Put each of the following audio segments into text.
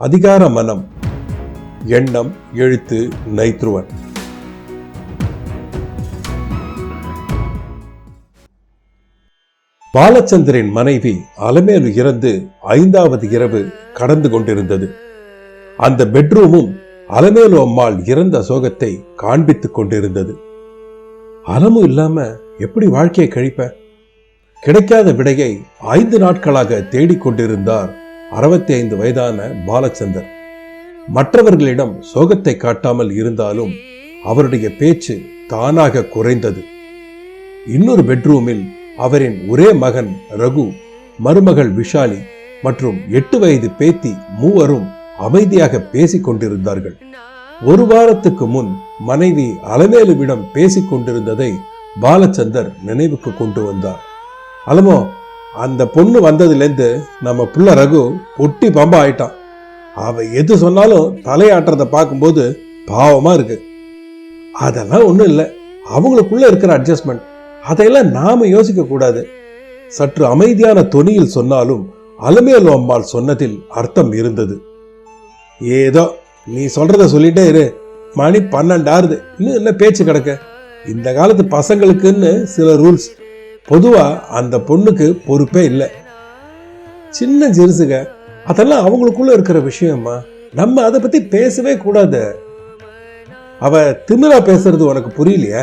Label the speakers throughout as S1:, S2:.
S1: அதிகார மனம் எண்ணம் எழுத்து நைத்ருவன் பாலச்சந்திரின் மனைவி அலமேலு இறந்து ஐந்தாவது இரவு கடந்து கொண்டிருந்தது. அந்த பெட்ரூமும் அலமேலு அம்மாள் இறந்த சோகத்தை காண்பித்துக் கொண்டிருந்தது. அலமும் இல்லாம எப்படி வாழ்க்கையை கழிப்ப? கிடைக்காத விடையை ஐந்து நாட்களாக தேடிக்கொண்டிருந்தார் அறுபத்தி ஐந்து வயதான பாலச்சந்தர். மற்றவர்களிடம் சோகத்தை காட்டாமல் இருந்தாலும் அவருடைய பேச்சு தானாக குறைந்தது. இன்னொரு பெட்ரூமில் அவரின் ஒரே மகன் ரகு மருமகள் விஷாலி மற்றும் எட்டு வயது பேத்தி மூவரும் அமைதியாக பேசிக் கொண்டிருந்தார்கள். ஒரு வாரத்துக்கு முன் மனைவி அலமேலுவிடம் பேசிக் கொண்டிருந்ததை பாலச்சந்தர் நினைவுக்கு கொண்டு வந்தார். அலமோ அந்த பொண்ணு வந்ததுலேருந்து நம்ம புள்ள ரகு ஒட்டி பம்பா ஆயிட்டான். அவள் எது சொன்னாலும் தலையாட்டுறத பார்க்கும்போது பாவமாக இருக்கு. அதெல்லாம் ஒன்றும் இல்லை. அவங்களுக்குள்ளே இருக்கிற அட்ஜஸ்ட்மெண்ட் அதையெல்லாம் நாம் யோசிக்கக்கூடாது சற்று அமைதியான தொனியில் சொன்னாலும் அலமேலு அம்மாள் சொன்னதில் அர்த்தம் இருந்தது. ஏதோ நீ சொல்கிறத சொல்லிட்டே இரு. மணி பன்னெண்டாருது. இன்னும் என்ன பேச்சு கிடக்க? இந்த காலத்து பசங்களுக்குன்னு சில ரூல்ஸ் பொதுவா அந்த பொண்ணுக்கு பொறுப்பே இல்லை. சின்ன ஜெருசுக அதெல்லாம் அவங்களுக்குள்ள இருக்கிற விஷயமா நம்ம அதை பத்தி பேசவே கூடாது. அவ திமிரா பேசுறது உனக்கு புரியலையா?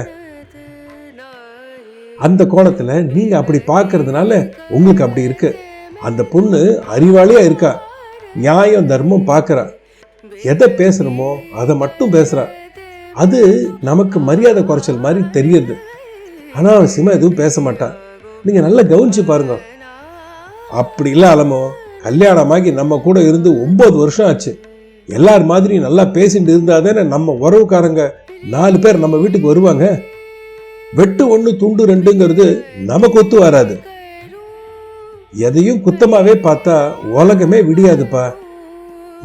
S1: அந்த கோணத்துல நீங்க அப்படி பார்க்கறதுனால உங்களுக்கு அப்படி இருக்கு. அந்த பொண்ணு அறிவாளியா இருக்கா? நியாயம் தர்மம் பார்க்கறா எதை பேசுறோமோ அதை மட்டும் பேசுறா. அது நமக்கு மரியாதை குறைச்சல் மாதிரி தெரியுது அனாவசியமாக எதுவும் பேச மாட்டான். நீங்கள் நல்லா கவனிச்சு பாருங்க. அப்படி இல்லை அலமோ கல்யாணமாகி நம்ம கூட இருந்து ஒம்பது வருஷம் ஆச்சு. எல்லார் மாதிரியும் நல்லா பேசிட்டு இருந்தாதானே நம்ம உறவுக்காரங்க நாலு பேர் நம்ம வீட்டுக்கு வருவாங்க. வெட்டு ஒன்று துண்டு ரெண்டுங்கிறது நமக்கு ஒத்து வராது. எதையும் குத்தமாகவே பார்த்தா உலகமே விடியாதுப்பா.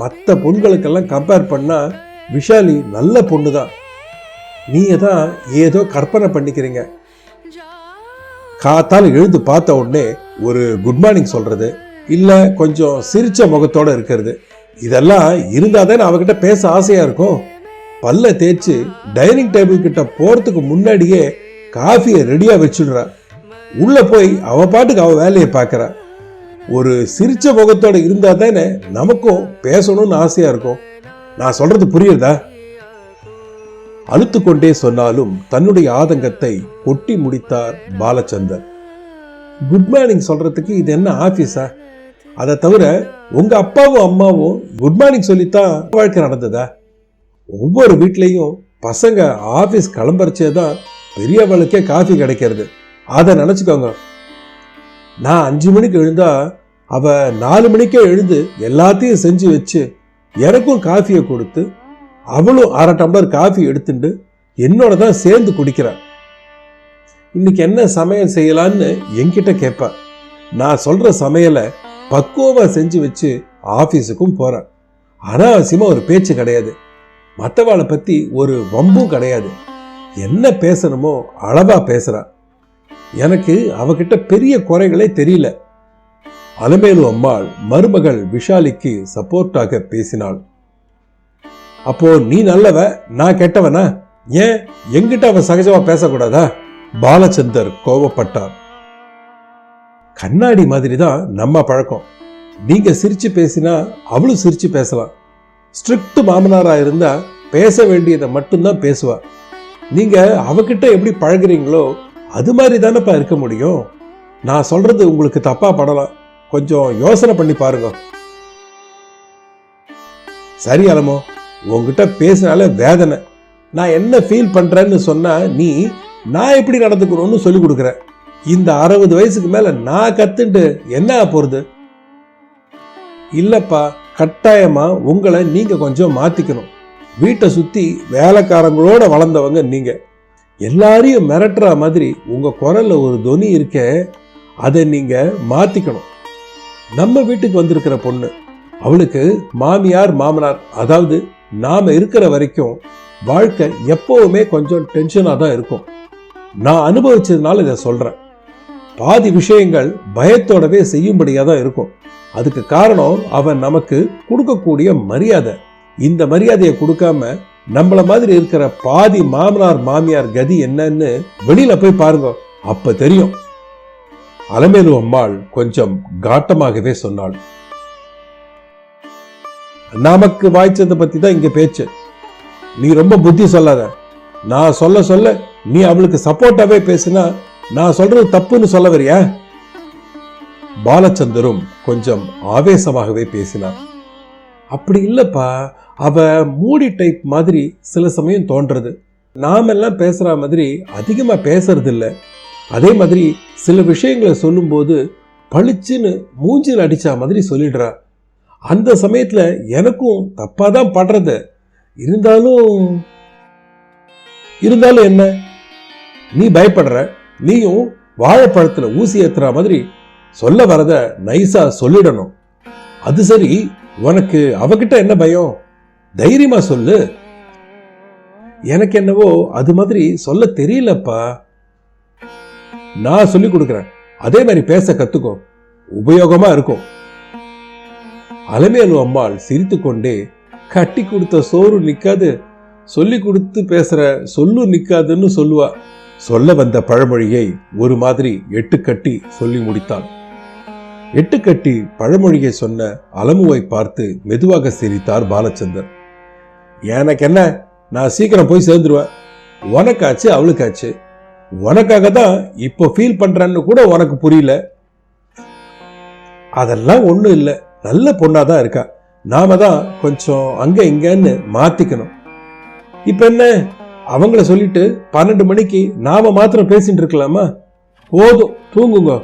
S1: மற்ற பொண்களுக்கெல்லாம் கம்பேர் பண்ணால் விஷாலி நல்ல பொண்ணு தான் நீங்கள் தான் ஏதோ கற்பனை பண்ணிக்கிறீங்க. காத்தால் எழுந்து பார்த்த உடனே ஒரு குட் மார்னிங் சொல்கிறது இல்லை கொஞ்சம் சிரித்த முகத்தோடு இருக்கிறது. இதெல்லாம் இருந்தால் தான் அவகிட்ட பேச ஆசையாக இருக்கும். பல்ல தேய்ச்சி டைனிங் டேபிள் கிட்ட போகிறதுக்கு முன்னாடியே காஃபியை ரெடியாக வச்சுடுறா. உள்ளே போய் அவள் பாட்டுக்கு அவள் வேலையை பார்க்குறா. ஒரு சிரித்த முகத்தோட இருந்தால் தானே நமக்கும் பேசணும்னு ஆசையாக இருக்கும். நான் சொல்கிறது புரியுதா? அழுத்துக்கொண்டே சொன்னாலும் தன்னுடைய ஆதங்கத்தை கொட்டி முடித்தார் பாலச்சந்தர். குட் மார்னிங் சொல்றதுக்கு இது என்ன ஆஃபீஸா அதை தவிர உங்க அப்பாவும் அம்மாவும் குட் மார்னிங் சொல்லித்தான் வாழ்க்கை நடந்ததா? ஒவ்வொரு வீட்லேயும் பசங்க ஆஃபீஸ் கிளம்புறச்சே தான் பெரியவளுக்கே காஃபி கிடைக்கிறது. அதை நினச்சிக்கோங்க. நான் அஞ்சு மணிக்கு எழுந்தா அவ நாலு மணிக்கே எழுந்து எல்லாத்தையும் செஞ்சு வச்சு எனக்கும் காஃபியை கொடுத்து அவளும் அரை டம்ளர் காஃபி எடுத்துட்டு என்னோட தான் சேர்ந்து குடிக்கிறாள். இன்னைக்கு என்ன சமையல் செய்யலான்னு என்கிட்ட கேட்பா. நான் சொல்ற சமையலை பக்குவமாக செஞ்சு வச்சு ஆஃபீஸுக்கும் போகிறான் அனாவசியமாக ஒரு பேச்சு கிடையாது. மற்றவாளை பற்றி ஒரு வம்பும் கிடையாது. என்ன பேசணுமோ அளவாக பேசுகிறான் எனக்கு அவகிட்ட பெரிய குறைகளே தெரியல. அலமேலு அம்மாள் மருமகள் விஷாலிக்கு சப்போர்ட்டாக பேசினாள். அப்போ நீ நல்லவ நான் கெட்டவனா? ஏன்? எங்கிட்ட அவ சகஜமா பேசக்கூடாதா? பாலச்சந்தர் கோபப்பட்டார். கண்ணாடி மாதிரி தான் நம்ம பழக்கம். நீங்க சிரிச்சு பேசினா அவளும் சிரிச்சு பேசலாம். ஸ்ட்ரிக்ட் மாமனாரா இருந்தா பேச வேண்டியதை மட்டும்தான் பேசுவா. நீங்க அவகிட்ட எப்படி பழகுறீங்களோ அது மாதிரி தானேப்பா இருக்க முடியும். நான் சொல்றது உங்களுக்கு தப்பா படலாம். கொஞ்சம் யோசனை பண்ணி பாருங்க. சரி அலமோ உங்ககிட்ட பேசினாலே வேதனை. நான் என்ன ஃபீல் பண்ணுறேன்னு சொன்னால் நீ நான் எப்படி நடந்துக்கணும்னு சொல்லி கொடுக்குற. இந்த அறுபது வயசுக்கு மேலே நான் கத்துட்டு என்ன போகிறது இல்லைப்பா கட்டாயமாக உங்களை நீங்கள் கொஞ்சம் மாத்திக்கணும். வீட்டை சுற்றி வேலைக்காரங்களோட வளர்ந்தவங்க நீங்கள் எல்லாரையும் மிரட்டுற மாதிரி உங்க குரல்ல ஒரு தொனி இருக்க அதை நீங்கள் மாத்திக்கணும். நம்ம வீட்டுக்கு வந்திருக்கிற பொண்ணு அவளுக்கு மாமியார் மாமனார் அதாவது நாம இருக்கிற வரைக்கும் வாழ்க்கை எப்பவுமே கொஞ்சம் டென்ஷனாக தான் இருக்கும். நான் அனுபவிச்சதுனால இதை சொல்றேன். பாதி விஷயங்கள் பயத்தோடவே செய்யும்படியாக தான் இருக்கும். அதுக்கு காரணம் அவன் நமக்கு கொடுக்கக்கூடிய மரியாதை. இந்த மரியாதையை கொடுக்காம நம்மள மாதிரி இருக்கிற பாதி மாமனார் மாமியார் கதி என்னன்னு வெளியில போய் பாருங்க. அப்ப தெரியும். அலமேலு அம்மாள் கொஞ்சம் காட்டமாகவே சொன்னாள். நமக்கு வாய்ச்சதை பத்தி தான் இங்க பேச்சு. நீ ரொம்ப புத்தி சொல்லாத. நான் சொல்ல சொல்ல நீ அவளுக்கு சப்போர்ட்டாவே பேசினா நான் சொல்றது தப்புன்னு சொல்ல வரியா? பாலச்சந்தரும் கொஞ்சம் ஆவேசமாகவே பேசினார். அப்படி இல்லப்பா. அவ மூடி டைப் மாதிரி சில சமயம் தோன்றது. நாமெல்லாம் பேசுற மாதிரி அதிகமா பேசுறது இல்லை அதே மாதிரி சில விஷயங்களை சொல்லும்போது பளிச்சுன்னு மூஞ்சில் அடித்த மாதிரி சொல்லிடுறா. அந்த சமயத்துல எனக்கும் தப்பா தான் படுறது. இருந்தாலும் இருந்தாலும் என்ன? நீ பயப்படுற நீயும் வாழைப்பழத்துல ஊசி ஏற்றுற மாதிரி சொல்ல வரத நைஸா சொல்லிடணும். அது சரி உனக்கு அவகிட்ட என்ன பயம்? தைரியமா சொல்லு. எனக்கு என்னவோ அது மாதிரி சொல்ல தெரியலப்பா. நான் சொல்லி கொடுக்கறேன். அதே மாதிரி பேச கத்துக்கோ. உபயோகமா இருக்கும். அலமேலு அம்மாள் சிரித்து கொண்டே கட்டி கொடுத்த சோறு நிற்காது சொல்லி கொடுத்து பேசுற சொல்லு நிற்காதுன்னு சொல்லுவா. சொல்ல வந்த பழமொழியை ஒரு மாதிரி எட்டுக்கட்டி சொல்லி முடித்தாள் எட்டுக்கட்டி பழமொழியை சொன்ன அலமுவை பார்த்து மெதுவாக சிரித்தார் பாலச்சந்தர். எனக்கு என்ன நான் சீக்கிரம் போய் சேர்ந்துருவேன். உனக்காச்சு அவளுக்காச்சு. உனக்காக தான் இப்போ ஃபீல் பண்ணுறேன்னு கூட உனக்கு புரியல. அதெல்லாம் ஒன்றும் இல்லை. நல்ல பொண்ணா தான் இருக்கா. நாம தான் கொஞ்சம் அங்க இங்கன்னு மாத்திக்கணும். இப்ப என்ன? அவங்கள சொல்லிட்டு பன்னெண்டு மணிக்கு நாம மாத்திரம் பேசிட்டு இருக்கலாமா? போதும் தூங்குங்க.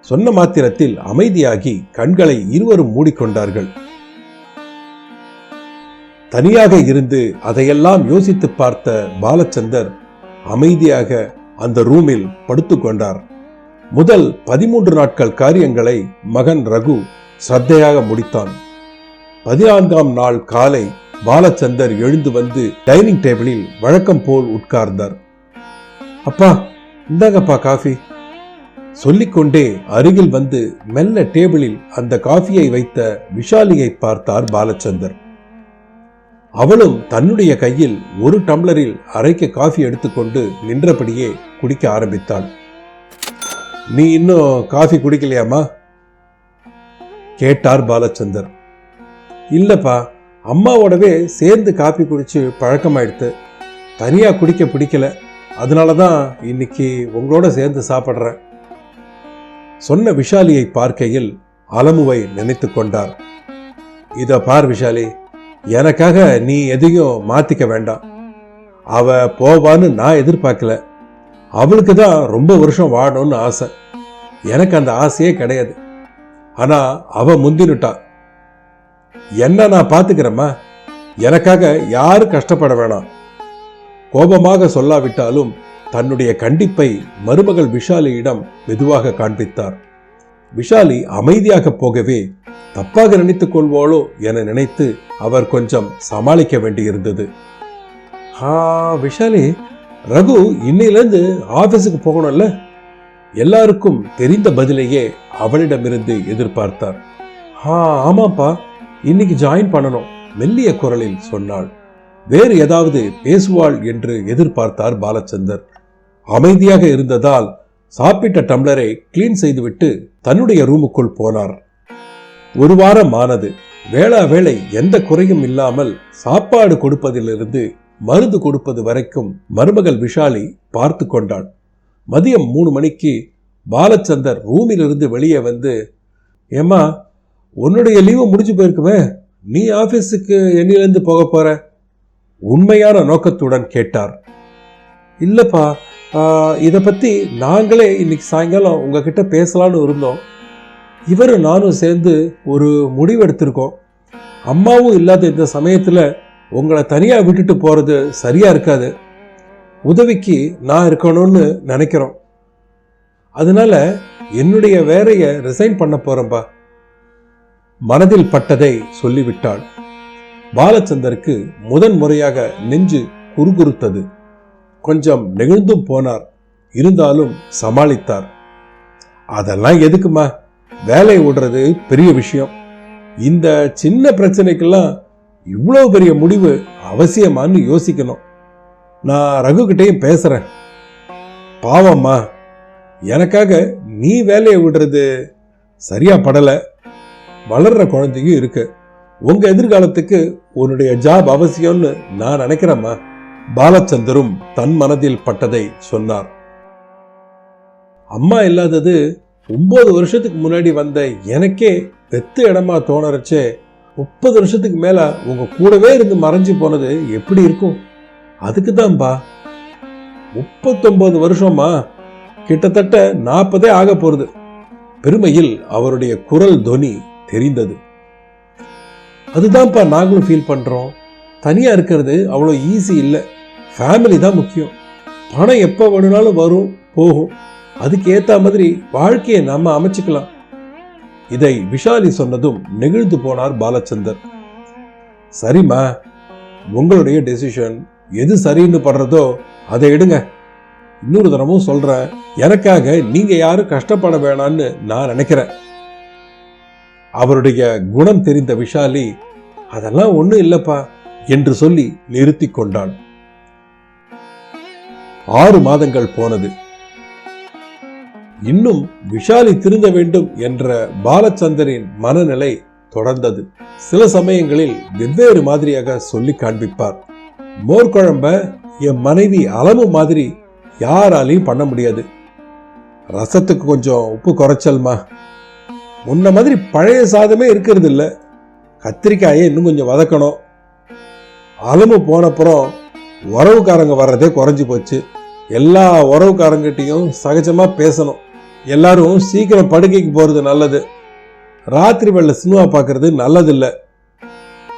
S1: சொன்ன மாத்திரத்தில் அமைதியாகி கண்களை இருவரும் மூடிக்கொண்டார்கள். தனியாக இருந்து அதையெல்லாம் யோசித்து பார்த்த பாலச்சந்தர் அமைதியாக அந்த ரூமில் படுத்துக்கொண்டார். முதல் பதிமூன்று நாட்கள் காரியங்களை மகன் ரகு சத்தையாக முடித்தான். பதினான்காம் நாள் காலை பாலச்சந்தர் எழுந்து வந்து டைனிங் டேபிளில் வழக்கம் போல் உட்கார்ந்தார். அப்பா இந்தாங்கப்பா காஃபி. சொல்லிக்கொண்டே அருகில் வந்து மெல்ல டேபிளில் அந்த காஃபியை வைத்த விஷாலியை பார்த்தார் பாலச்சந்தர். அவளும் தன்னுடைய கையில் ஒரு டம்ளரில் அரைக்க காஃபி எடுத்துக்கொண்டு நின்றபடியே குடிக்க ஆரம்பித்தாள். நீ இன்னும் காஃபி குடிக்கலையாமா கேட்டார் பாலச்சந்தர். இல்லைப்பா அம்மாவோடவே சேர்ந்து காப்பி குடித்து பழக்கமாயிடுத்து. தனியாக குடிக்க பிடிக்கல. அதனால தான் இன்னைக்கு உங்களோட சேர்ந்து சாப்பிட்றேன். சொன்ன விஷாலியை பார்க்கையில் அலமுவை நினைத்து கொண்டார். இதை பார் விஷாலி எனக்காக நீ எதையும் மாத்திக்க வேண்டாம். அவ போவான்னு நான் எதிர்பார்க்கல. அவளுக்கு தான் ரொம்ப வருஷம் வாடணும்னு ஆசை. எனக்கு அந்த ஆசையே கிடையாது. ஆனா அவ முந்தினுட்டா. என்ன நான் பார்த்துக்கிறேம்மா எனக்காக யாரும் கஷ்டப்பட வேணாம். கோபமாக சொல்லாவிட்டாலும் தன்னுடைய கண்டிப்பை மருமகள் விஷாலியிடம் மெதுவாக காண்பித்தார். விஷாலி அமைதியாக போகவே தப்பாக நினைத்துக் கொள்வாளோ என நினைத்து அவர் கொஞ்சம் சமாளிக்க வேண்டியிருந்தது. ஆ விஷாலி ரகு இன்னையிலேருந்து ஆஃபீஸுக்கு போகணும்ல? எல்லாருக்கும் தெரிந்த பதிலையே அவளிடமிருந்து எதிர்பார்த்தார். ஆ ஆமாப்பா இன்னைக்கு ஜாயின் பண்ணணும் மெல்லிய குரலில் சொன்னாள். வேறு ஏதாவது பேசுவாள் என்று எதிர்பார்த்தார் பாலச்சந்தர். அமைதியாக இருந்ததால் சாப்பிட்ட டம்ளரை கிளீன் செய்துவிட்டு தன்னுடைய ரூமுக்குள் போனார். ஒரு வாரம் ஆனது. வேளா வேளை எந்த குறையும் இல்லாமல் சாப்பாடு கொடுப்பதிலிருந்து மருந்து கொடுப்பது வரைக்கும் மருமகள் விஷாலி பார்த்து கொண்டாள். மதியம் மூணு மணிக்கு பாலச்சந்தர் ரூமிலிருந்து வெளியே வந்து ஏம்மா உன்னுடைய லீவு முடிஞ்சு போயிருக்குமே நீ ஆஃபீஸுக்கு என்னிலேருந்து போக போகிற உண்மையான நோக்கத்துடன் கேட்டார். இல்லைப்பா இதை பற்றி நாங்களே இன்னைக்கு சாயங்காலம் உங்ககிட்ட பேசலான்னு இருந்தோம். இவரும் நானும் சேர்ந்து ஒரு முடிவு எடுத்திருக்கோம். அம்மாவும் இல்லாத இந்த சமயத்தில் உங்களை தனியாக விட்டுட்டு போகிறது சரியாக இருக்காது. உதவிக்கு நான் இருக்கணும்னு நினைக்கிறோம். அதனால என்னுடைய வேலையை ரிசைன் பண்ண போறேன்பா. மனதில் பட்டதை சொல்லிவிட்டாள். பாலச்சந்தருக்கு முதன் முறையாக நெஞ்சு குறுகுறுத்தது. கொஞ்சம் நெகிழ்ந்தும் போனார். இருந்தாலும் சமாளித்தார். அதெல்லாம் எதுக்குமா? வேலையை விடுறது பெரிய விஷயம். இந்த சின்ன பிரச்சனைக்கெல்லாம் இவ்வளோ பெரிய முடிவு அவசியமான்னு யோசிக்கணும். நான் ரகுகிட்டையும் பேசுகிறேன் பாவம்மா எனக்காக நீ வேலையை விடுறது சரியா படலை. வளர்ற குழந்தையும் இருக்கு. உங்க எதிர்காலத்துக்கு உன்னுடைய ஜாப் அவசியம்னு நான் நினைக்கிறேம்மா. பாலச்சந்தரும் தன் மனதில் பட்டதை சொன்னார். அம்மா இல்லாதது ஒன்பது வருஷத்துக்கு முன்னாடி வந்த எனக்கே வெத்து இடமா தோணறச்சே. முப்பது வருஷத்துக்கு மேல உங்க கூடவே இருந்து மறைஞ்சு போனது எப்படி இருக்கும்? அதுக்கு தான்பா முப்பத்தொன்பது வருஷமா கிட்டத்தட்ட நாற்பதே ஆக போறது. பெருமையில் அவருடைய குரல் துவனி தெரிந்தது. அதுதான்ப்பா நாங்களும் ஃபீல் பண்றோம். தனியா இருக்கிறது அவ்வளோ ஈஸி இல்லை. ஃபேமிலி தான் முக்கியம். பணம் எப்போ வேணும்னாலும் வரும் போகும். அதுக்கு ஏத்த மாதிரி வாழ்க்கையை நம்ம அமைச்சுக்கலாம். இதை விஷாலி சொன்னதும் நெகிழ்ந்து போனார் பாலச்சந்தர். சரிம்மா உங்களுடைய டெசிஷன் எது சரின்னு படுறதோ அதை எடுங்க. இன்னொரு தரமும் சொல்றேன் எனக்காக நீங்க யாரும் கஷ்டப்பட வேணாம்னு நான் நினைக்கிறேன். அவருடைய குணம் தெரிந்த விஷாலி அதெல்லாம் ஒண்ணும் இல்லப்பா என்று சொல்லி நிறுத்தி கொண்டான். ஆறு மாதங்கள் போனது. இன்னும் விஷாலி திருந்த வேண்டும் என்ற பாலச்சந்தரின் மனநிலை தொடர்ந்தது. சில சமயங்களில் வெவ்வேறு மாதிரியாக சொல்லி காண்பிப்பார். மோர் குழம்ப என் மனைவி அளவு மாதிரி யாராலையும் பண்ண முடியாது. ரசத்துக்கு கொஞ்சம் உப்பு குறைச்சல்மா? முன்ன மாதிரி பழைய சாதமே இருக்கிறது இல்லை கத்திரிக்காயை இன்னும் கொஞ்சம் வதக்கணும். அளவு போனப்புறம் உறவுக்காரங்க வர்றதே குறைஞ்சு போச்சு. எல்லா உறவுக்காரங்கிட்டையும் சகஜமாக பேசணும். எல்லாரும் சீக்கிரம் படுக்கைக்கு போகிறது நல்லது. ராத்திரி வெள்ள சினிமா பார்க்கறது நல்லதில்லை.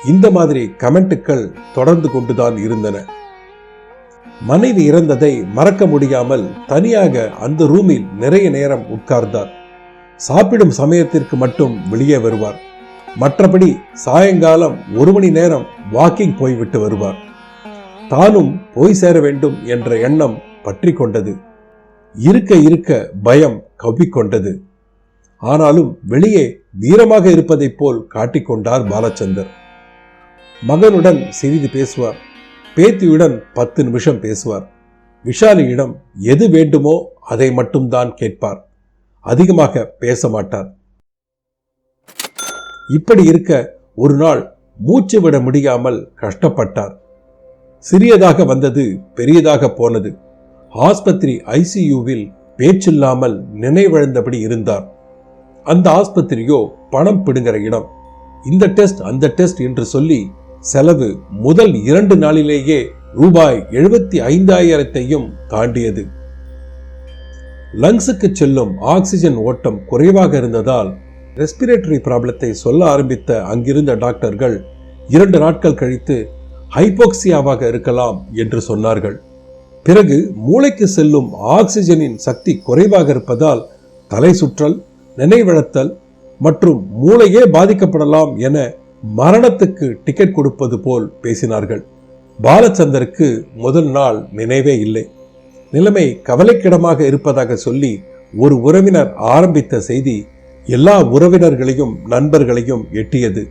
S1: இந்த மாதிரி கமெண்ட்டுகள் தொடர்ந்து கொண்டுதான் இருந்தன. மனைவி இறந்ததை மறக்க முடியாமல் தனியாக அந்த ரூமில் நிறைய நேரம் உட்கார்ந்தார். சாப்பிடும் சமயத்திற்கு மட்டும் வெளியே வருவார். மற்றபடி சாயங்காலம் ஒரு மணி நேரம் வாக்கிங் போய்விட்டு வருவார். தானும் போய் சேர வேண்டும் என்ற எண்ணம் பற்றி கொண்டது. இருக்க இருக்க பயம் கவ்விக்கொண்டது ஆனாலும் வெளியே வீரமாக இருப்பதைப் போல் காட்டிக்கொண்டார் பாலச்சந்தர். மகனுடன் சிறிது பேசுவார். பேத்தியுடன் பத்து நிமிஷம் பேசுவார். விஷாலியிடம் எது வேண்டுமோ அதை மட்டும்தான் கேட்பார். அதிகமாக பேச மாட்டார். இப்படி இருக்க ஒரு நாள் மூச்சு விட முடியாமல் கஷ்டப்பட்டார். சிறியதாக வந்தது பெரியதாக போனது. ஆஸ்பத்திரி ஐசியூவில் பேச்சில்லாமல் நினைவிழந்தபடி இருந்தார். அந்த ஆஸ்பத்திரியோ பணம் பிடுங்கிற இடம். இந்த டெஸ்ட் அந்த டெஸ்ட் என்று சொல்லி செலவு முதல் இரண்டு நாளிலேயே ரூபாய் எழுபத்தி ஐந்தாயிரத்தையும் தாண்டியது. லங்ஸுக்கு செல்லும் ஆக்சிஜன் ஓட்டம் குறைவாக இருந்ததால் ரெஸ்பிரேட்டரி ப்ராப்ளத்தை சொல்ல ஆரம்பித்த அங்கிருந்த டாக்டர்கள் இரண்டு நாட்கள் கழித்து ஹைபோக்சியாவாக இருக்கலாம் என்று சொன்னார்கள். பிறகு மூளைக்கு செல்லும் ஆக்சிஜனின் சக்தி குறைவாக இருப்பதால் தலை சுற்றல் நினைவிழத்தல் மற்றும் மூளையே பாதிக்கப்படலாம் என மரணத்துக்கு டிக்கெட் கொடுப்பது போல் பேசினார்கள். பாலச்சந்தருக்கு முதல் நாள் நினைவே இல்லை. நிலைமை கவலைக்கிடமாக இருப்பதாக சொல்லி ஒரு உறவினர் ஆரம்பித்த செய்தி எல்லா உறவினர்களையும் நண்பர்களையும் எட்டியது.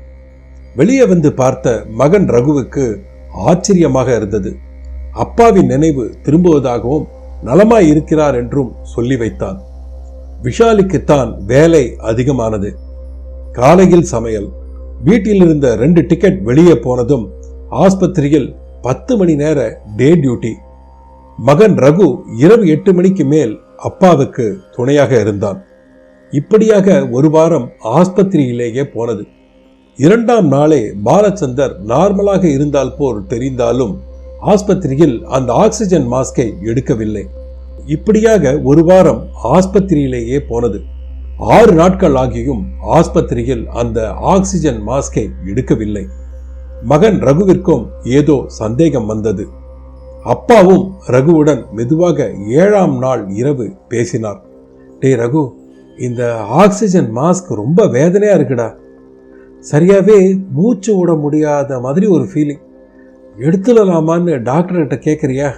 S1: வெளியே வந்து பார்த்த மகன் ரகுவுக்கு ஆச்சரியமாக இருந்தது. அப்பாவின் நினைவு திரும்புவதாகவும் நலமாய் இருக்கிறார் என்றும் சொல்லி வைத்தான். விஷாலிக்குத்தான் வேலை அதிகமானது. காலையில் சமையல் வீட்டில் இருந்த ரெண்டு டிக்கெட் வெளியே போனதும் ஆஸ்பத்திரியில் பத்து மணி நேர டே டியூட்டி மகன் ரகு இரவு எட்டு மணிக்கு மேல் அப்பாவுக்கு துணையாக இருந்தான். இப்படியாக ஒரு வாரம் ஆஸ்பத்திரியிலேயே போனது. இரண்டாம் நாளே பாலச்சந்தர் நார்மலாக இருந்தால் போல் தெரிந்தாலும் ஆஸ்பத்திரியில் அந்த ஆக்சிஜன் மாஸ்கை எடுக்கவில்லை. இப்படியாக ஒரு வாரம் ஆஸ்பத்திரியிலேயே போனது. ஆறு நாட்கள் ஆகியும் ஆஸ்பத்திரியில் அந்த ஆக்சிஜன் மாஸ்கை எடுக்கவில்லை. மகன் ரகுவிற்கும் ஏதோ சந்தேகம் வந்தது. அப்பாவும் ரகுவுடன் மெதுவாக ஏழாம் நாள் இரவு பேசினார். டே ரகு இந்த ஆக்சிஜன் மாஸ்க் ரொம்ப வேதனையாக இருக்குடா. சரியாகவே மூச்சு விட முடியாத மாதிரி ஒரு ஃபீலிங் எடுத்துடலாமான்னு டாக்டர்கிட்ட கேட்குறியா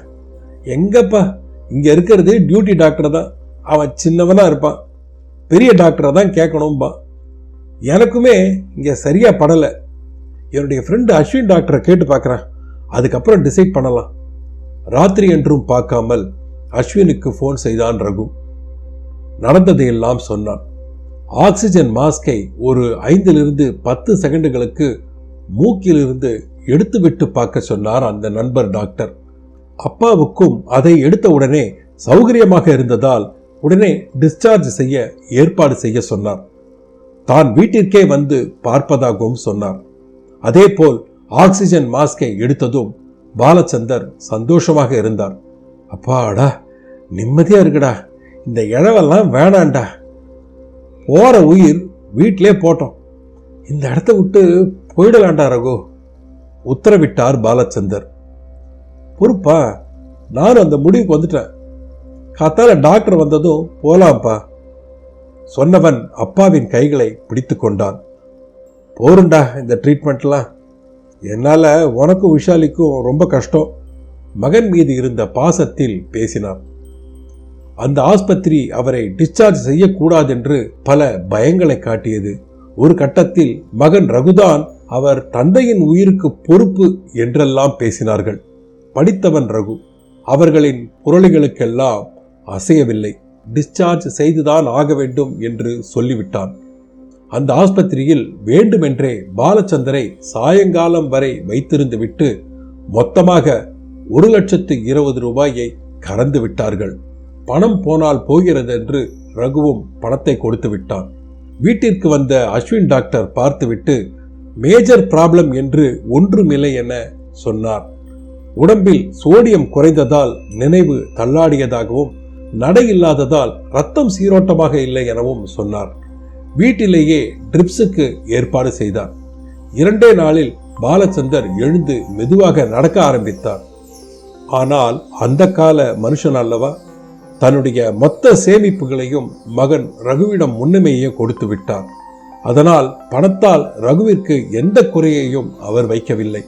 S1: எங்கப்பா? இங்கே இருக்கிறது டியூட்டி டாக்டர் தான். அவன் சின்னவனாக இருப்பான். பெரிய டாக்டரை தான் கேட்கணும்பா. எனக்குமே இங்கே சரியாக படலை. என்னுடைய ஃப்ரெண்டு அஸ்வின் டாக்டரை கேட்டு பார்க்குறேன். அதுக்கப்புறம் டிசைட் பண்ணலாம். ராத்திரி என்றும் பார்க்காமல் அஸ்வினுக்கு ஃபோன் செய்தான் ரகு. நடந்ததையெல்லாம் சொன்னான். ஆக்சிஜன் மாஸ்கை ஒரு ஐந்திலிருந்து பத்து செகண்டுகளுக்கு மூக்கிலிருந்து எடுத்துவிட்டு பார்க்க சொன்னார் அந்த நண்பர் டாக்டர். அப்பாவுக்கும் அதை எடுத்த உடனே சௌகரியமாக இருந்ததால் உடனே டிஸ்சார்ஜ் செய்ய ஏற்பாடு செய்ய சொன்னார். தான் வீட்டிற்கே வந்து பார்ப்பதாகவும் சொன்னார். அதேபோல் ஆக்சிஜன் மாஸ்கை எடுத்ததும் பாலச்சந்தர் சந்தோஷமாக இருந்தார். அப்பாடா நிம்மதியா இருக்குடா. இந்த இழவெல்லாம் வேணாண்டா. போற உயிர் வீட்டிலே போட்டோம். இந்த இடத்த விட்டு போயிடலாண்டா ரகு. உத்தரவிட்டார் பாலச்சந்தர். பொறுப்பா நான் அந்த முடிவுக்கு வந்துட்டேன். காத்தால டாக்டர் வந்ததும் போலாம்ப்பா. சொன்னவன் அப்பாவின் கைகளை பிடித்து கொண்டான். போருண்டா இந்த ட்ரீட்மெண்ட்லாம் என்னால் உனக்கும் விஷாலிக்கும் ரொம்ப கஷ்டம். மகன் மீது இருந்த பாசத்தில் பேசினான். அந்த ஆஸ்பத்திரி அவரை டிஸ்சார்ஜ் செய்யக்கூடாதென்று பல பயங்களை காட்டியது. ஒரு கட்டத்தில் மகன் ரகுதான் அவர் தந்தையின் உயிருக்கு பொறுப்பு என்றெல்லாம் பேசினார்கள். படித்தவன் ரகு. அவர்களின் புரளிகளுக்கெல்லாம் அசையவில்லை. டிஸ்சார்ஜ் செய்துதான் ஆக வேண்டும் என்று சொல்லிவிட்டான். அந்த ஆஸ்பத்திரியில் வேண்டுமென்றே பாலச்சந்தரை சாயங்காலம் வரை வைத்திருந்து விட்டு மொத்தமாக ஒரு லட்சத்து இருபது ரூபாயை கறந்து விட்டார்கள். பணம் போனால் போகிறது என்று ரகுவும் பணத்தை கொடுத்து விட்டான். வீட்டிற்கு வந்த அஸ்வின் டாக்டர் பார்த்துவிட்டு மேஜர் ப்ராப்ளம் என்று ஒன்றுமில்லை என சொன்னார். உடம்பில் சோடியம் குறைந்ததால் நினைவு தள்ளாடியதாகவும் நடை இல்லாததால் ரத்தம் சீரோட்டமாக இல்லை எனவும் சொன்னார். வீட்டிலேயே ட்ரிப்ஸுக்கு ஏற்பாடு செய்தார். இரண்டே நாளில் பாலச்சந்தர் எழுந்து மெதுவாக நடக்க ஆரம்பித்தார். ஆனால் அந்த கால மனுஷன் அல்லவா? தன்னுடைய மொத்த சேமிப்புகளையும் மகன் ரகுவிடம் முன்னுமையே கொடுத்து விட்டார். அதனால் பணத்தால் ரகுவிற்கு எந்த குறையையும் அவர் வைக்கவில்லை.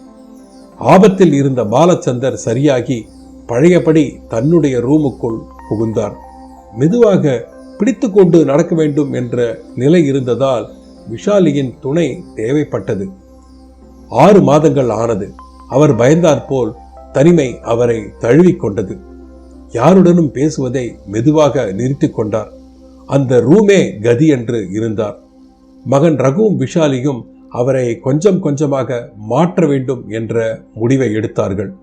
S1: ஆபத்தில் இருந்த பாலச்சந்தர் சரியாகி பழையபடி தன்னுடைய ரூமுக்குள் புகுந்தார். மெதுவாக பிடித்துக்கொண்டு நடக்க வேண்டும் என்ற நிலை இருந்ததால் விஷாலியின் துணை தேவைப்பட்டது. ஆறு மாதங்கள் ஆனது. அவர் பயந்தாற்போல் தனிமை அவரை தழுவிக் கொண்டது. யாருடனும் பேசுவதை மெதுவாக நிறுத்தி கொண்டார். அந்த ரூமே கதி என்று இருந்தார். மகன் ரகுவும் விஷாலியும் அவரை கொஞ்சம் கொஞ்சமாக மாற்ற வேண்டும் என்ற முடிவை எடுத்தார்கள்.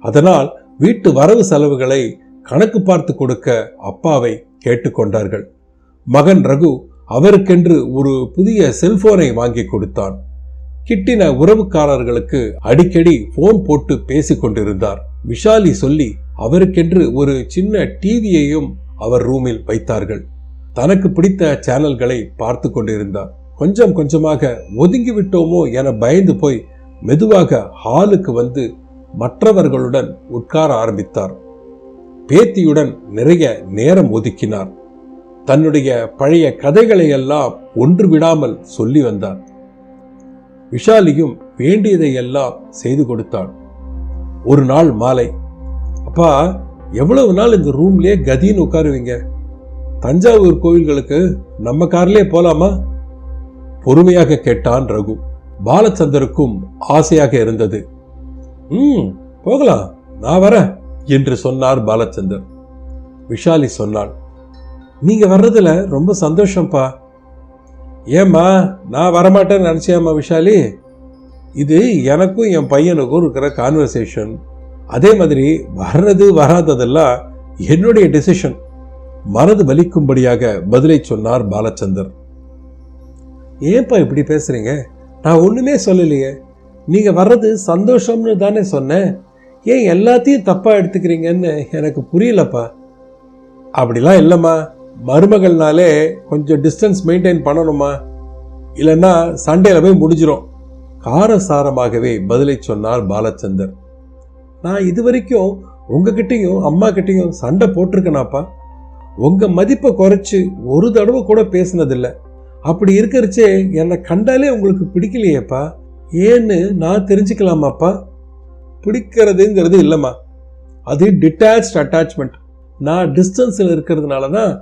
S1: அதனால் வீட்டு வரவு செலவுகளை கணக்கு பார்த்து கொடுக்க அப்பாவை கேட்டுக்கொண்டார்கள் மகன் ரகு அவருக்கென்று ஒரு புதிய செல்போனை வாங்கி கொடுத்தான். கிட்டின உறவுக்காரர்களுக்கு அடிக்கடி போன் போட்டு பேசிக்கொண்டிருந்தார் விஷாலி சொல்லி அவருக்கென்று ஒரு சின்ன டிவியையும் அவர் ரூமில் வைத்தார்கள். தனக்கு பிடித்த சேனல்களை பார்த்து கொண்டிருந்தார். கொஞ்சம் கொஞ்சமாக ஒதுங்கி விட்டோமோ என பயந்து போய் மெதுவாக ஹாலுக்கு வந்து மற்றவர்களுடன் உட்கார ஆரம்பித்தார். பேத்தியுடன் நிறைய நேரம் ஒதுக்கினார். தன்னுடைய பழைய கதைகளை எல்லாம் ஒன்று விடாமல் சொல்லி வந்தார். விஷாலியும் வேண்டியதை எல்லாம் செய்து கொடுத்தான் ஒரு நாள் மாலை அப்பா எவ்வளவு நாள் இந்த ரூம்லயே கதின்னு உட்காருவீங்க? தஞ்சாவூர் கோவில்களுக்கு நம்ம கார்லயே போலாமா? பொறுமையாக கேட்டான் ரகு. பாலச்சந்தருக்கும் ஆசையாக இருந்தது. ம் போகலாம் நான் வரேன். என்று சொன்னார் பாலச்சந்தர். விஷாலி சொன்னாள் நீங்கள் வர்றதில் ரொம்ப சந்தோஷம்ப்பா ஏம்மா நான் வரமாட்டேன்னு நினச்சியாம்மா விஷாலி? இது எனக்கும் என் பையனுக்கும் இருக்கிற கான்வர்சேஷன் அதே மாதிரி வர்றது வராததெல்லாம் என்னுடைய டெசிஷன் மனது வலிக்கும்படியாக பதிலை சொன்னார் பாலச்சந்தர். ஏன்பா இப்படி பேசுகிறீங்க நான் ஒன்றுமே சொல்லலையே. நீங்கள் வர்றது சந்தோஷம்னு தானே சொன்னேன். ஏன் எல்லாத்தையும் தப்பாக எடுத்துக்கிறீங்கன்னு எனக்கு புரியலப்பா. அப்படிலாம் இல்லைம்மா. மருமகள்னாலே கொஞ்சம் டிஸ்டன்ஸ் மெயின்டைன் பண்ணணுமா இல்லைன்னா சண்டேல போய் முடிஞ்சிடும் காரசாரமாகவே பதிலை சொன்னார் பாலச்சந்தர். நான் இது வரைக்கும் உங்ககிட்டையும் அம்மா கிட்டேயும் சண்டை போட்டிருக்கேனாப்பா. உங்கள் மதிப்பை குறைச்சி ஒரு தடவை கூட பேசினதில்லை. அப்படி இருக்கிறச்சே என்னை கண்டாலே உங்களுக்கு பிடிக்கலையேப்பா. ஏன்னு நான் தெரிஞ்சுக்கலாமாப்பா? பிடிக்கிறதுங்கிறது இல்லைம்மா. அது டிட்டாச்ட் அட்டாச்மெண்ட் நான் டிஸ்டன்ஸில் இருக்கிறதுனால தான்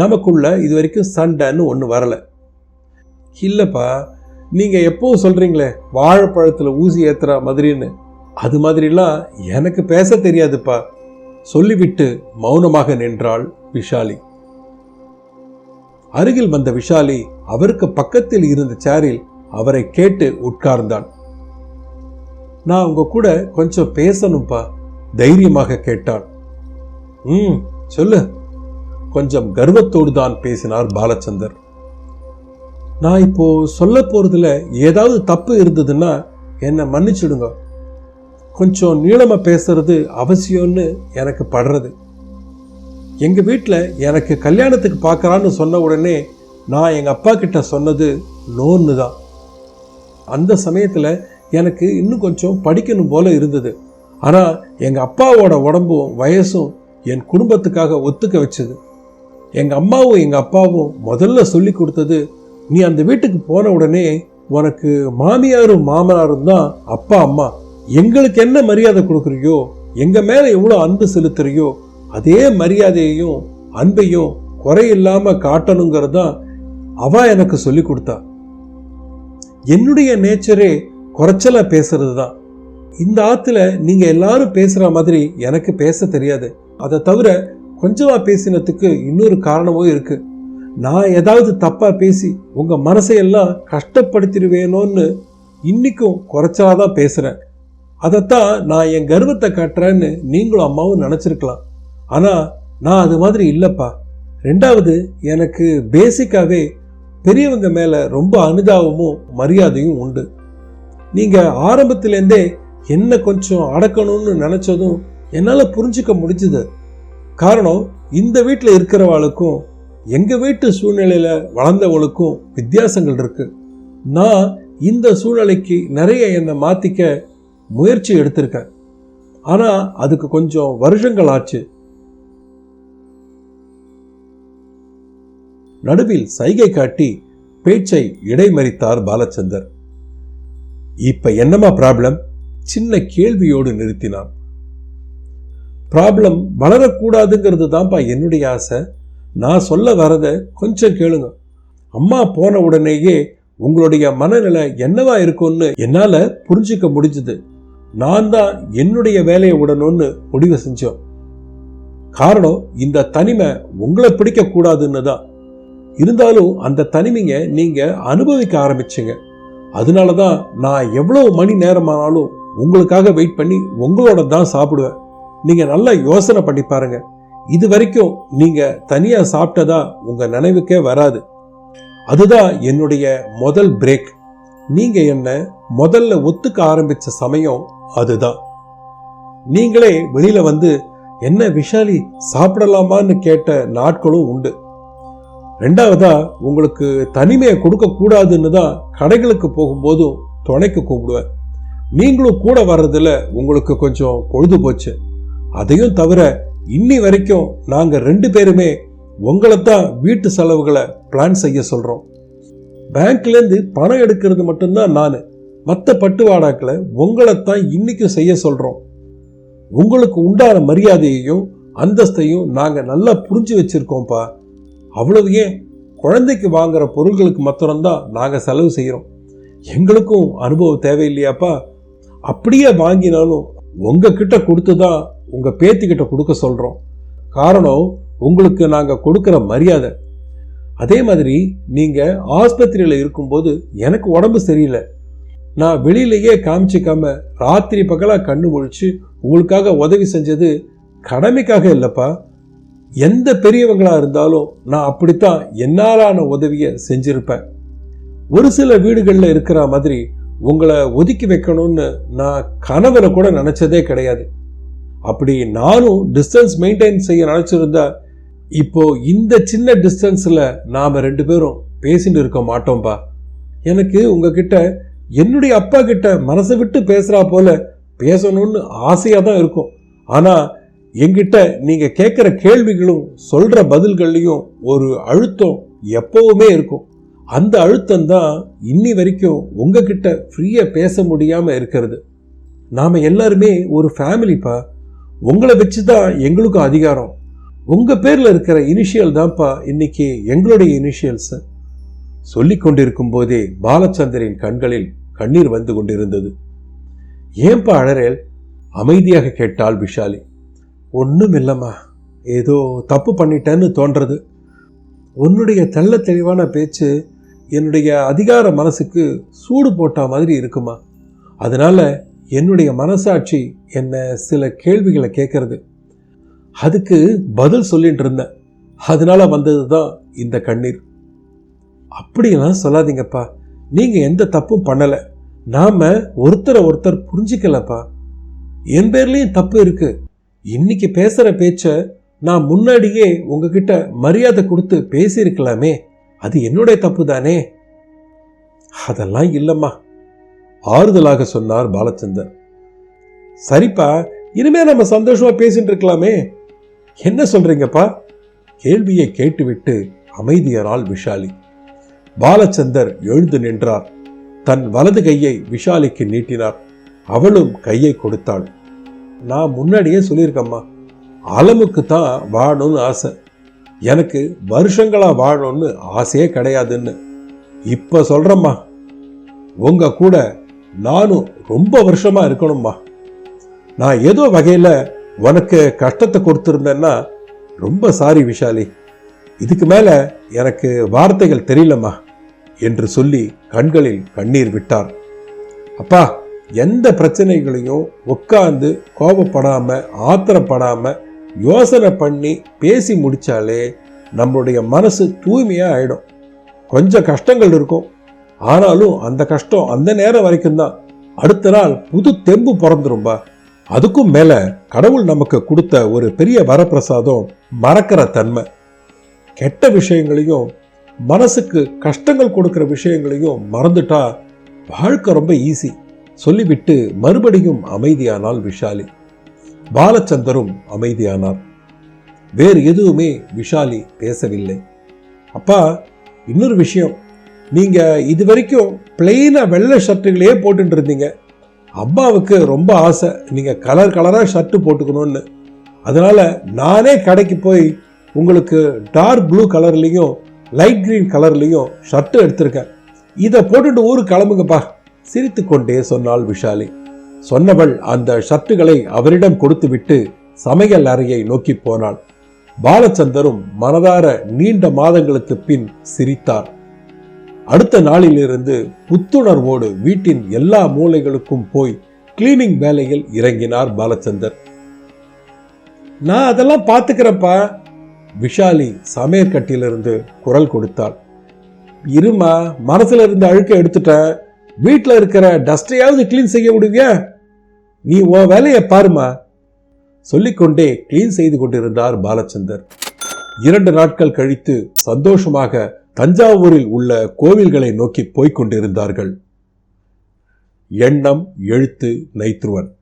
S1: நமக்குள்ள இது வரைக்கும் சண்டைன்னு ஒன்று வரலை. இல்லைப்பா நீங்கள் எப்பவும் சொல்கிறீங்களே வாழைப்பழத்தில் ஊசி ஏற்றுற மாதிரின்னு. அது மாதிரிலாம் எனக்கு பேச தெரியாதுப்பா. சொல்லிவிட்டு மௌனமாக நின்றாள் விஷாலி. அருகில் வந்த விஷாலி அவருக்கு பக்கத்தில் இருந்த சேரில் அவரை கேட்டு உட்கார்ந்தான். நான் உங்க கூட கொஞ்சம் பேசணும்ப்பா தைரியமாக கேட்டான். ம் சொல்லு. கொஞ்சம் கர்வத்தோடு தான் பேசினார் பாலச்சந்தர். நான் இப்போ சொல்ல போறதுல ஏதாவது தப்பு இருந்ததுன்னா என்னை மன்னிச்சிடுங்க. கொஞ்சம் நீளமாக பேசுறது அவசியம்னு எனக்கு படுறது. எங்கள் வீட்டில் எனக்கு கல்யாணத்துக்கு பார்க்குறான்னு சொன்ன உடனே நான் எங்கள் அப்பா கிட்ட சொன்னது நோன்னு தான் அந்த சமயத்தில் எனக்கு இன்னும் கொஞ்சம் படிக்கணும் போல இருந்தது. ஆனால் எங்கள் அப்பாவோட உடம்பும் வயசும் என் குடும்பத்துக்காக ஒத்துக்க வச்சது. எங்கள் அம்மாவும் எங்கள் அப்பாவும் முதல்ல சொல்லி கொடுத்தது நீ அந்த வீட்டுக்கு போன உடனே உனக்கு மாமியாரும் மாமனாரும் தான் அப்பா அம்மா. எங்களுக்கு என்ன மரியாதை கொடுக்குறியோ எங்கள் மேலே எவ்வளோ அன்பு செலுத்துறியோ அதே மரியாதையையும் அன்பையும் குறையில்லாமல் காட்டணுங்கிறது தான் அவ எனக்கு சொல்லி கொடுத்தா. என்னுடைய நேச்சரே குறைச்சலாக பேசுறது தான் இந்த ஆற்றுல நீங்கள் எல்லாரும் பேசுகிற மாதிரி எனக்கு பேச தெரியாது. அதை தவிர கொஞ்சமாக பேசினதுக்கு இன்னொரு காரணமும் இருக்குது நான் ஏதாவது தப்பாக பேசி உங்கள் மனசையெல்லாம் கஷ்டப்படுத்திடுவேணும்னு இன்றைக்கும் குறைச்சலாக தான் பேசுகிறேன் அதைத்தான் நான் என் கர்வத்தை காட்டுறேன்னு நீங்களும் அம்மாவும் நினச்சிருக்கலாம். ஆனால் நான் அது மாதிரி இல்லைப்பா. ரெண்டாவது எனக்கு பேசிக்காகவே பெரியவங்க மேலே ரொம்ப அனுதாபமும் மரியாதையும் உண்டு. நீங்கள் ஆரம்பத்துலேருந்தே என்ன கொஞ்சம் அடக்கணும்னு நினச்சதும் என்னால் புரிஞ்சுக்க முடிஞ்சுது. காரணம் இந்த வீட்டில் இருக்கிறவாளுக்கும் எங்கள் வீட்டு சூழ்நிலையில் வளர்ந்தவளுக்கும் வித்தியாசங்கள் இருக்குது நான் இந்த சூழ்நிலைக்கு நிறைய என்னை மாற்றிக்க முயற்சி எடுத்திருக்கேன். ஆனால் அதுக்கு கொஞ்சம் வருஷங்கள் ஆச்சு. நடுவில் சைகை காட்டி பேச்சை இடைமறித்தார் பாலச்சந்தர். இப்ப என்னமா ப்ராப்ளம் சின்ன கேள்வியோடு நிறுத்தினான். ப்ராப்ளம் வளரக்கூடாதுங்கிறது தான்ப்பா என்னுடைய ஆசை. நான் சொல்ல வரத கொஞ்சம் கேளுங்க. அம்மா போன உடனேயே உங்களுடைய மனநிலை என்னவா இருக்கும்னு என்னால் புரிஞ்சுக்க முடிஞ்சுது. நான் தான் என்னுடைய வேலையை விடணும்னு முடிவு செஞ்சோம். காரணம் இந்த தனிமை உங்களை பிடிக்கக்கூடாதுன்னு தான். இருந்தாலும் அந்த தனிமையை நீங்கள் அனுபவிக்க ஆரம்பிச்சிங்க. அதனால தான் நான் எவ்வளோ மணி நேரமானாலும் உங்களுக்காக வெயிட் பண்ணி உங்களோட தான் சாப்பிடுவேன். நீங்கள் நல்லா யோசனை பண்ணி பாருங்க. இது வரைக்கும் நீங்கள் தனியாக சாப்பிட்டதா உங்கள் நினைவுக்கே வராது. அதுதான் என்னுடைய முதல் பிரேக் நீங்கள் என்ன முதல்ல ஒத்துக்க ஆரம்பித்த சமயம் அதுதான். நீங்களே வெளியில் வந்து என்ன விஷாலி சாப்பிடலாமான்னு கேட்ட நாட்களும் உண்டு. ரெண்டாவதா உங்களுக்கு தனிமையை கொடுக்கக்கூடாதுன்னு தான் கடைகளுக்கு போகும்போதும் துணைக்கு கூப்பிடுவேன். நீங்களும் கூட வர்றதில் உங்களுக்கு கொஞ்சம் பொழுது போச்சு. அதையும் தவிர இன்னி வரைக்கும் நாங்கள் ரெண்டு பேருமே உங்களை தான் வீட்டு செலவுகளை பிளான் செய்ய சொல்கிறோம் பேங்க்லேருந்து பணம் எடுக்கிறது மட்டும்தான் நான். மற்ற பட்டுவாடாக்களை உங்களை தான் இன்றைக்கும் செய்ய சொல்கிறோம் உங்களுக்கு உண்டான மரியாதையையும் அந்தஸ்தையும் நாங்கள் நல்லா புரிஞ்சு வச்சுருக்கோம்ப்பா. அவ்வளவு ஏன்? குழந்தைக்கு வாங்குற பொருள்களுக்கு மாத்திரம்தான் நாங்கள் செலவு செய்கிறோம் எங்களுக்கும் அனுபவம் தேவையில்லையாப்பா? அப்படியே வாங்கினாலும் உங்ககிட்ட கொடுத்து தான் உங்கள் பேத்திக்கிட்ட கொடுக்க சொல்கிறோம் காரணம் உங்களுக்கு நாங்கள் கொடுக்குற மரியாதை. அதே மாதிரி நீங்கள் ஆஸ்பத்திரியில் இருக்கும்போது எனக்கு உடம்பு சரியில்லை. நான் வெளியிலேயே காமிச்சிக்காம ராத்திரி பகலாக கண்ணு முழிச்சு உங்களுக்காக உதவி செஞ்சது கடமைக்காக இல்லைப்பா. எந்த பெரியவங்களா இருந்தாலும் நான் அப்படித்தான் என்னாலான உதவியை செஞ்சிருப்பேன். ஒரு சில வீடுகளில் இருக்கிற மாதிரி உங்களை ஒதுக்கி வைக்கணும்னு நான் கனவுல கூட நினைச்சதே கிடையாது. அப்படி நானும் டிஸ்டன்ஸ் மெயின்டைன் செய்ய நினைச்சிருந்தா இப்போ இந்த சின்ன டிஸ்டன்ஸில் நாம் ரெண்டு பேரும் பேசிட்டு இருக்க மாட்டோம்பா. எனக்கு உங்ககிட்ட என்னுடைய அப்பா கிட்ட மனசை விட்டு பேசுகிறா போல பேசணும்னு ஆசையாக தான் இருக்கும். ஆனால் எங்கிட்ட நீங்கள் கேட்குற கேள்விகளும் சொல்கிற பதில்கள்லையும் ஒரு அழுத்தம் எப்போவுமே இருக்கும். அந்த அழுத்தம் தான் இன்னி வரைக்கும் உங்ககிட்ட ஃப்ரீயாக பேச முடியாமல் இருக்கிறது. நாம் எல்லாருமே ஒரு ஃபேமிலிப்பா உங்களை வச்சு தான் எங்களுக்கும் அதிகாரம். உங்கள் பேரில் இருக்கிற இனிஷியல் தான்ப்பா இன்னைக்கு எங்களுடைய இனிஷியல்ஸு சொல்லி கொண்டிருக்கும் போதே பாலச்சந்தரின் கண்களில் கண்ணீர் வந்து கொண்டிருந்தது. ஏன்பா அழறேல்? அமைதியாக கேட்டாள் விஷாலி. ஒன்றும் இல்லைம்மா ஏதோ தப்பு பண்ணிட்டேன்னு தோன்றது. உன்னுடைய தெள்ள தெளிவான பேச்சு என்னுடைய அதிகார மனசுக்கு சூடு போட்ட மாதிரி இருக்குமா? அதனால என்னுடைய மனசாட்சி என்னை சில கேள்விகளை கேட்குறது அதுக்கு பதில் சொல்லிட்டு இருந்தேன். அதனால வந்தது தான் இந்த கண்ணீர். அப்படியெல்லாம் சொல்லாதீங்கப்பா. நீங்கள் எந்த தப்பும் பண்ணலை. நாம் ஒருத்தரை ஒருத்தர் புரிஞ்சிக்கலப்பா. என் பேர்லேயும் தப்பு இருக்குது இன்னைக்கு பேசுகிற பேச்சை நான் முன்னாடியே உங்ககிட்ட மரியாதை கொடுத்து பேசியிருக்கலாமே. அது என்னுடைய தப்பு தானே? அதெல்லாம் இல்லைம்மா. ஆறுதலாக சொன்னார் பாலச்சந்தர். சரிப்பா இனிமே நம்ம சந்தோஷமா பேசிட்டு இருக்கலாமே. என்ன சொல்றீங்கப்பா? கேள்வியை கேட்டுவிட்டு அமைதியரால் விஷாலி. பாலச்சந்தர் எழுந்து நின்றார். தன் வலது கையை விஷாலிக்கு நீட்டினார். அவளும் கையை கொடுத்தாள். நான் முன்னாடியே சொல்லியிருக்கேம்மா. அலமுக்கு தான் வாழணும்னு ஆசை. எனக்கு வருஷங்களாக வாழணும்னு ஆசையே கிடையாதுன்னு. இப்போ சொல்கிறேம்மா உங்கள் கூட நானும் ரொம்ப வருஷமாக இருக்கணும்மா. நான் ஏதோ வகையில் உனக்கு கஷ்டத்தை கொடுத்துருந்தேன்னா ரொம்ப சாரி விஷாலி. இதுக்கு மேலே எனக்கு வார்த்தைகள் தெரியலம்மா. என்று சொல்லி கண்களில் கண்ணீர் விட்டார் அப்பா எந்த பிரச்சனைகளையும் உட்காந்து கோபப்படாமல் ஆத்திரப்படாமல் யோசனை பண்ணி பேசி முடிச்சாலே நம்மளுடைய மனசு தூய்மையாக ஆகிடும் கொஞ்சம் கஷ்டங்கள் இருக்கும். ஆனாலும் அந்த கஷ்டம் அந்த நேரம் வரைக்கும் தான். அடுத்த நாள் புது தெம்பு பிறந்துரும்பா அதுக்கும் மேலே கடவுள் நமக்கு கொடுத்த ஒரு பெரிய வரப்பிரசாதம் மறக்கிற தன்மை. கெட்ட விஷயங்களையும் மனசுக்கு கஷ்டங்கள் கொடுக்குற விஷயங்களையும் மறந்துட்டா வாழ்க்கை ரொம்ப ஈஸி சொல்லிவிட்டு மறுபடியும் அமைதியானாள் விஷாலி. பாலச்சந்தரும் அமைதியானார். வேறு எதுவுமே விஷாலி பேசவில்லை. அப்பா இன்னொரு விஷயம். நீங்க இது வரைக்கும் பிளெயினாக வெள்ளை ஷர்ட்டுகளே போட்டுட்டு இருந்தீங்க. அம்மாவுக்கு ரொம்ப ஆசை. நீங்க கலர் கலராக ஷர்ட்டு போட்டுக்கணும்னு. அதனால நானே கடைக்கு போய் உங்களுக்கு டார்க் ப்ளூ கலர்லேயும் லைட் க்ரீன் கலர்லேயும் ஷர்ட்டு எடுத்திருக்கேன். இதை போட்டுட்டு ஊருக்கு கிளம்புங்கப்பா. சிரித்து கொண்டே சொன்னாள் விஷாலி. சொன்னவள் அந்த ஷர்ட்டுகளை அவரிடம் கொடுத்துவிட்டு சமையல் அறையை நோக்கி போனாள். பாலச்சந்தரும் மனதார நீண்ட மாதங்களுக்கு பின் சிரித்தார். அடுத்த நாளிலிருந்து புத்துணர்வோடு வீட்டின் எல்லா மூலைகளுக்கும் போய் கிளீனிங் வேலையில் இறங்கினார் பாலச்சந்தர். நான் அதெல்லாம் பார்த்துக்கிறப்பா விஷாலி சமையற்கட்டிலிருந்து குரல் கொடுத்தாள். இருமா மனசுல இருந்த அழுக்க எடுத்துட்டேன் வீட்டில் இருக்கிற டஸ்டையாவது கிளீன் செய்ய முடியுங்க நீ உன் வேலையை பாருமா. சொல்லிக்கொண்டே கிளீன் செய்து கொண்டிருந்தார் பாலச்சந்தர். இரண்டு நாட்கள் கழித்து சந்தோஷமாக தஞ்சாவூரில் உள்ள கோவில்களை நோக்கி போய்க் கொண்டிருந்தார்கள். எண்ணம் எழுத்து நைத்ருவன்